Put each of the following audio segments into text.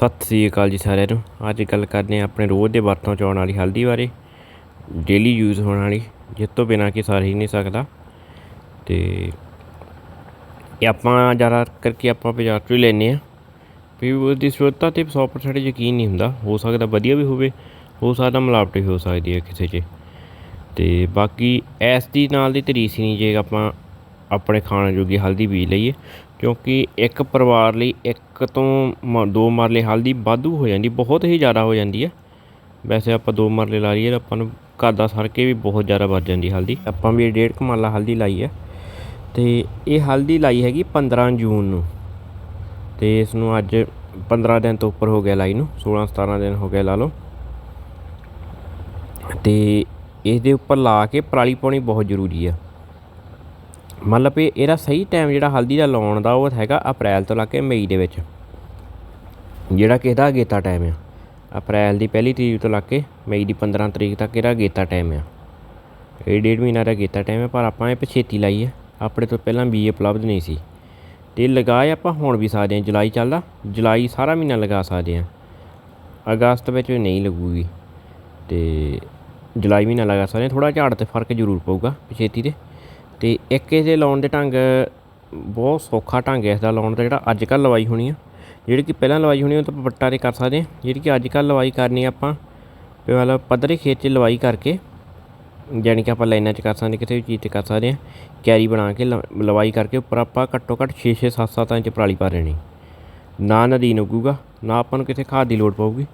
ਸਤਿ ਸ੍ਰੀ ਅਕਾਲ ਜੀ ਸਾਰਿਆਂ ਨੂੰ। ਅੱਜ ਗੱਲ ਕਰਦੇ ਹਾਂ ਆਪਣੇ ਰੋਜ਼ ਦੇ ਵਰਤੋਂ ਚ ਆਉਣ ਵਾਲੀ ਹਲਦੀ ਬਾਰੇ ਡੇਲੀ ਯੂਜ਼ ਹੋਣ ਵਾਲੀ, ਜਿਸ ਤੋਂ ਬਿਨਾਂ ਕਿ ਸਰ ਹੀ ਨਹੀਂ ਸਕਦਾ। ਤੇ ਇਹ ਆਪਾਂ ਜ਼ਿਆਦਾ ਕਰਕੇ ਆਪਾਂ ਬਾਜ਼ਾਰ ਤੋਂ ਹੀ ਲੈਂਦੇ ਹਾਂ। ਵੀ ਉਹਦੀ ਸ਼ੁੱਧਤਾ ਤੇ 100% ਯਕੀਨ ਨਹੀਂ ਹੁੰਦਾ। ਹੋ ਸਕਦਾ ਵਧੀਆ ਵੀ ਹੋਵੇ, ਹੋ ਸਕਦਾ ਮਿਲਾਵਟ ਵੀ ਹੋ ਸਕਦੀ ਹੈ ਕਿਸੇ 'ਚ। ਤੇ ਬਾਕੀ ਐਸ ਦੀ ਨਾਲ ਦੀ ਤਰੀਸ ਨਹੀਂ ਜੇ ਆਪਾਂ ਆਪਣੇ ਖਾਣ ਜੋਗੀ ਹਲਦੀ ਬੀਜ ਲਈਏ, ਕਿਉਂਕਿ ਇੱਕ ਪਰਿਵਾਰ ਲਈ ਇੱਕ ਤੋਂ ਮ- ਦੋ ਮਰਲੇ ਹਲਦੀ ਵਾਧੂ ਹੋ ਜਾਂਦੀ, ਬਹੁਤ ਹੀ ਜ਼ਿਆਦਾ ਹੋ ਜਾਂਦੀ ਹੈ। ਵੈਸੇ ਆਪਾਂ ਦੋ ਮਰਲੇ ਲਾ ਲਈਏ ਤਾਂ ਆਪਾਂ ਨੂੰ ਘਰ ਦਾ ਸਰ ਕੇ ਵੀ ਬਹੁਤ ਜ਼ਿਆਦਾ ਵੱਧ ਜਾਂਦੀ ਹਲਦੀ। ਆਪਾਂ ਵੀ ਡੇਢ ਕੁ ਮਰਲਾ ਹਲਦੀ ਲਾਈ ਹੈ ਤੇ ਇਹ ਹਲਦੀ ਲਾਈ ਹੈਗੀ 15 ਜੂਨ ਨੂੰ ਤੇ ਇਸ ਨੂੰ ਅੱਜ 15 ਦਿਨ ਤੋਂ ਉੱਪਰ ਹੋ ਗਿਆ ਲਾਈ ਨੂੰ 16 17 ਦਿਨ ਹੋ ਗਿਆ ਲਾ ਲਓ। ਤੇ ਦੇ ਉੱਪਰ ਲਾ ਕੇ ਪਰਾਲੀ ਪਾਉਣੀ ਬਹੁਤ ਜ਼ਰੂਰੀ ਆ ਮਤਲਬ ਇਹ, ਇਹਦਾ ਸਹੀ ਟਾਈਮ ਜਿਹੜਾ ਹਲਦੀ ਦਾ ਲਾਉਣ ਦਾ ਉਹ ਹੈਗਾ ਅਪ੍ਰੈਲ ਤੋਂ ਲਾ ਕੇ ਮਈ ਦੇ ਵਿੱਚ। ਜਿਹੜਾ ਕਿ ਇਹਦਾ ਅਗੇਤਾ ਟਾਈਮ ਆ। ਅਪ੍ਰੈਲ ਦੀ ਪਹਿਲੀ ਤਰੀਕ ਤੋਂ ਲਾ ਕੇ ਮਈ ਦੀ 15 ਤਰੀਕ ਤੱਕ ਇਹਦਾ ਅਗੇਤਾ ਟਾਈਮ ਆ। ਇਹ ਡੇਢ ਮਹੀਨਾ ਦਾ ਅਗੇਤਾ ਟਾਈਮ ਆ, ਪਰ ਆਪਾਂ ਇਹ ਪਛੇਤੀ ਲਾਈ ਹੈ ਆਪਣੇ ਤੋਂ ਪਹਿਲਾਂ ਬੀ ਉਪਲਬਧ ਨਹੀਂ ਸੀ। ਤੇ ਲਗਾਏ ਆਪਾਂ ਹੁਣ ਵੀ ਸਕਦੇ ਹਾਂ, ਜੁਲਾਈ ਚੱਲਦਾ। ਜੁਲਾਈ ਸਾਰਾ ਮਹੀਨਾ ਲਗਾ ਸਕਦੇ ਹਾਂ। ਅਗਸਤ ਵਿੱਚ ਨਹੀਂ ਲੱਗੂਗੀ। ਤੇ ਜੁਲਾਈ ਮਹੀਨਾ ਲਗਾ ਸਕਦੇ ਹਾਂ। ਥੋੜਾ ਝਾੜ ਤੇ ਫ਼ਰਕ ਜ਼ਰੂਰ ਪਊਗਾ ਪਛੇਤੀ ਦੇ ਅਤੇ ਇੱਕ ਇਹਦੇ ਲਾਉਣ ਦੇ ਢੰਗ ਬਹੁਤ ਸੌਖਾ ਢੰਗ ਹੈ ਇਸਦਾ ਲਾਉਣ ਦਾ, ਜਿਹੜਾ ਅੱਜ ਕੱਲ੍ਹ ਲਵਾਈ ਹੋਣੀ ਆ। ਜਿਹੜੀ ਕਿ ਪਹਿਲਾਂ ਲਵਾਈ ਹੋਣੀ ਉਹ ਤਾਂ ਪੱਟਾਂ ਤੇ ਕਰ ਸਕਦੇ ਹਾਂ ਜਿਹੜੀ ਕਿ ਅੱਜ ਕੱਲ੍ਹ ਲਵਾਈ ਕਰਨੀ ਆਪਾਂ, ਵੀ ਮਤਲਬ ਪੱਧਰੇ ਖੇਤ 'ਚ ਲਵਾਈ ਕਰਕੇ, ਜਾਣੀ ਕਿ ਆਪਾਂ ਲਾਈਨਾਂ 'ਚ ਕਰ ਸਕਦੇ ਕਿਸੇ ਵੀ ਚੀਜ਼ 'ਤੇ ਕਰ ਸਕਦੇ ਹਾਂ ਕਿਆਰੀ ਬਣਾ ਕੇ ਲ- ਲਵਾਈ ਕਰਕੇ ਉੱਪਰ ਆਪਾਂ ਘੱਟੋ ਘੱਟ 6 6 7 7 ਇੰਚ ਪਰਾਲੀ ਪਾ ਦੇਣੀ। ਨਾ ਨਦੀਨ ਉੱਗੂਗਾ ਨਾ ਆਪਾਂ ਨੂੰ ਕਿਸੇ ਖਾਦ ਦੀ ਲੋੜ ਪਊਗੀ।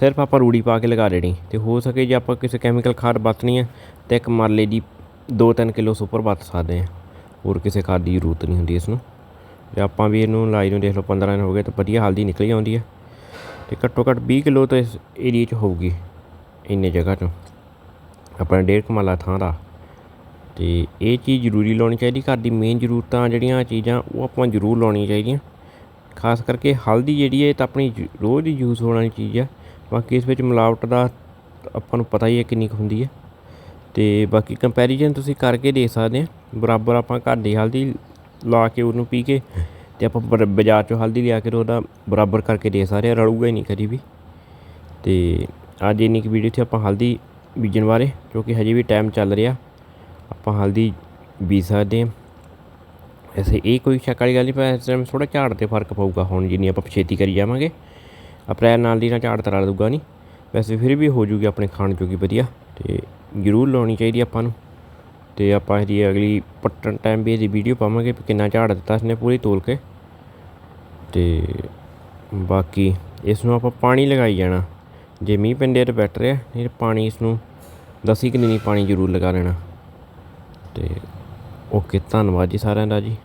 ਸਿਰਫ ਆਪਾਂ ਰੂੜੀ ਪਾ ਕੇ ਲਗਾ ਦੇਣੀ। ਤੇ ਹੋ ਸਕੇ ਜੇ ਆਪਾਂ ਕਿਸੇ ਕੈਮੀਕਲ ਖਾਦ ਵਰਤਣੀ ਹੈ ਤੇ ਇੱਕ ਮਰਲੇ ਦੀ 2-3 ਕਿਲੋ ਸੁਪਰ ਵਰਤ ਸਕਦੇ ਹਾਂ ਹੋਰ ਕਿਸੇ ਖਾਦ ਦੀ ਜ਼ਰੂਰਤ ਨਹੀਂ ਹੁੰਦੀ ਇਸ ਨੂੰ। ਤੇ ਆਪਾਂ ਵੀ ਇਹਨੂੰ ਲਾਈ ਨੂੰ ਦੇਖ ਲਓ 15 ਦਿਨ ਹੋ ਗਏ ਤੇ ਵਧੀਆ ਹਲਦੀ ਨਿਕਲੀ ਆਉਂਦੀ ਹੈ ਤੇ ਘੱਟੋ ਘੱਟ 20 ਕਿਲੋ ਤਾਂ ਇਸ ਏਰੀਏ 'ਚ ਹੋਊਗੀ, ਇੰਨੇ ਜਗ੍ਹਾ 'ਚੋਂ। ਆਪਣਾ ਡੇਢ ਕਮਾਲਾ ਥਾਂ ਦਾ। ਤੇ ਇਹ ਚੀਜ਼ ਜ਼ਰੂਰੀ ਲਾਉਣੀ ਚਾਹੀਦੀ, ਘਰ ਦੀ ਮੇਨ ਜ਼ਰੂਰਤਾਂ ਜਿਹੜੀਆਂ ਚੀਜ਼ਾਂ, ਉਹ ਆਪਾਂ ਜ਼ਰੂਰ ਲਾਉਣੀਆਂ ਚਾਹੀਦੀਆਂ। ਖਾਸ ਕਰਕੇ ਹਲਦੀ ਜਿਹੜੀ ਹੈ, ਇਹ ਤਾਂ ਆਪਣੀ ਰੋਜ਼ ਦੀ ਯੂਜ਼ ਹੋਣ ਵਾਲੀ ਚੀਜ਼ ਹੈ ਬਾਕੀ ਇਸ ਵਿੱਚ ਮਿਲਾਵਟ ਦਾ ਆਪਾਂ ਨੂੰ ਪਤਾ ਹੀ ਹੈ ਕਿੰਨੀ ਕੁ ਹੁੰਦੀ ਹੈ। ਤੇ ਬਾਕੀ ਕੰਪੈਰੀਜ਼ਨ ਤੁਸੀਂ ਕਰਕੇ ਦੇਖ ਸਕਦੇ ਆ। ਬਰਾਬਰ ਆਪਾਂ ਘਰ ਦੀ ਹਲਦੀ ਲਾ ਕੇ ਉਹਨੂੰ ਪੀ ਕੇ ਤੇ ਆਪਾਂ ਬਰ- ਬਾਜ਼ਾਰ ਚੋਂ ਹਲਦੀ ਲਿਆ ਕੇ ਉਹਦਾ ਬਰਾਬਰ ਕਰਕੇ ਦੇਖ ਸਕਦੇ ਆ, ਰਲੂਗਾ ਹੀ ਨਹੀਂ ਕਦੀ ਵੀ। ਤੇ ਅੱਜ ਇੰਨੀ ਕੁ ਵੀਡੀਓ 'ਚ ਆਪਾਂ ਹਲਦੀ ਬੀਜਣ ਬਾਰੇ ਕਿਉਂਕਿ ਹਜੇ ਵੀ ਟਾਈਮ ਚੱਲ ਰਿਹਾ। ਆਪਾਂ ਹਲਦੀ ਬੀਜ ਸਕਦੇ ਹਾਂ ਐਸੇ ਇਹ ਕੋਈ ਸ਼ੱਕ ਵਾਲੀ ਗੱਲ ਨਹੀਂ, ਪਰ ਇਸ ਟਾਈਮ ਥੋੜਾ ਝਾੜ ਤੇ ਫ਼ਰਕ ਪਊਗਾ। ਹੁਣ ਜਿੰਨੀ ਆਪਾਂ ਛੇਤੀ ਕਰੀ ਜਾਵਾਂਗੇ, ਅਪ੍ਰੈਲ ਨਾਲ ਦੀ ਨਾਲ ਝਾੜ ਤਰਾ ਦੂਗਾ ਨਹੀਂ ਵੈਸੇ ਫਿਰ ਵੀ ਹੋ ਜੂਗੀ ਆਪਣੇ ਖਾਣ ਜੋਗੀ ਵਧੀਆ, ਤੇ ਜ਼ਰੂਰ ਲਾਉਣੀ ਚਾਹੀਦੀ ਆਪਾਂ ਨੂੰ। ਤੇ ਆਪਾਂ ਇਹਦੀ ਅਗਲੀ ਪੱਟਣ ਟਾਈਮ ਵੀ ਇਹਦੀ ਵੀਡੀਓ ਪਾਵਾਂਗੇ ਵੀ ਕਿੰਨਾ ਝਾੜ ਦਿੱਤਾ ਇਸਨੇ ਪੂਰੀ ਤੋਲ ਕੇ। ਤੇ ਬਾਕੀ ਇਸ ਨੂੰ ਆਪਾਂ ਪਾਣੀ ਲਗਾਈ ਜਾਣਾ। ਜੇ ਮੀਂਹ ਪੈਂਦੇ ਤਾਂ ਬੈਟਰ ਹੈ ਨਹੀਂ ਪਾਣੀ ਇਸ ਨੂੰ ਦਸੀ ਕਿ ਨਹੀਂ ਪਾਣੀ ਜ਼ਰੂਰ ਲਗਾ ਲੈਣਾ। ਤੇ ਓਕੇ, ਧੰਨਵਾਦ ਜੀ ਸਾਰਿਆਂ ਦਾ ਜੀ।